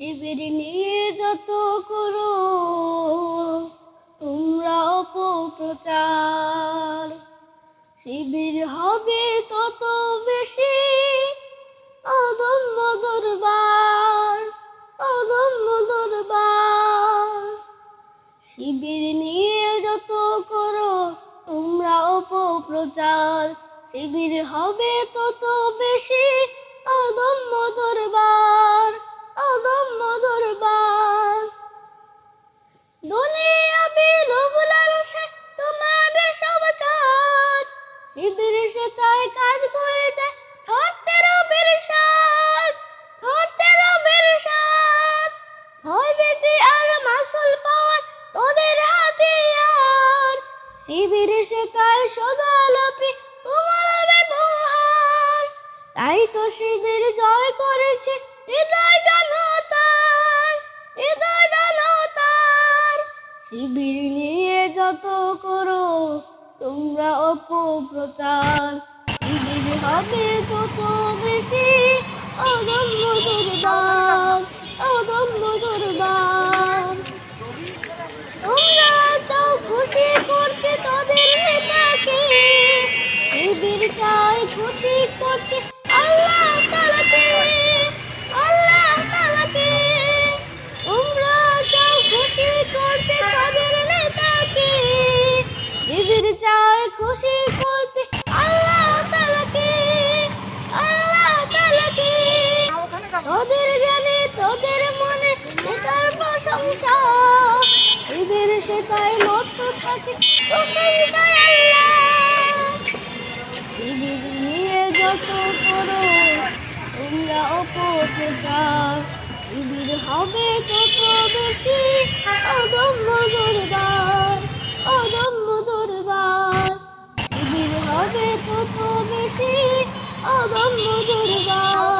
শিবির নিয়ে যত করো, তোমরা অপপ্রচার। শিবির হবে তত বেশি অদম্য দরবার অদম্য দরবার। শিবির নিয়ে যত করো, তোমরা অপপ্রচার। শিবির হবে তত বেশি শিবির তাই কাজ করে যায় ধরতে রবের সাজ, ধরতে রবের সাজ। আর মাসুল পাওয়ার তোদের হাতিয়ার। শিবির শেখায় সদালপি তোমার তাই তো শিবির জয় করেছে হৃদয় জনতার হৃদয় জনতার। শিবির নিয়ে যত করো তোমরা অপপ্রচার। হবে কত বেশি অদম্য দুর্বার নিয়ে যত করো তোমরা অপপ্রচার শিবির হবে তত বেশি অদম্য দরবার অদম্য দরবার শিবির হবে তত বেশি অদম্য দরবার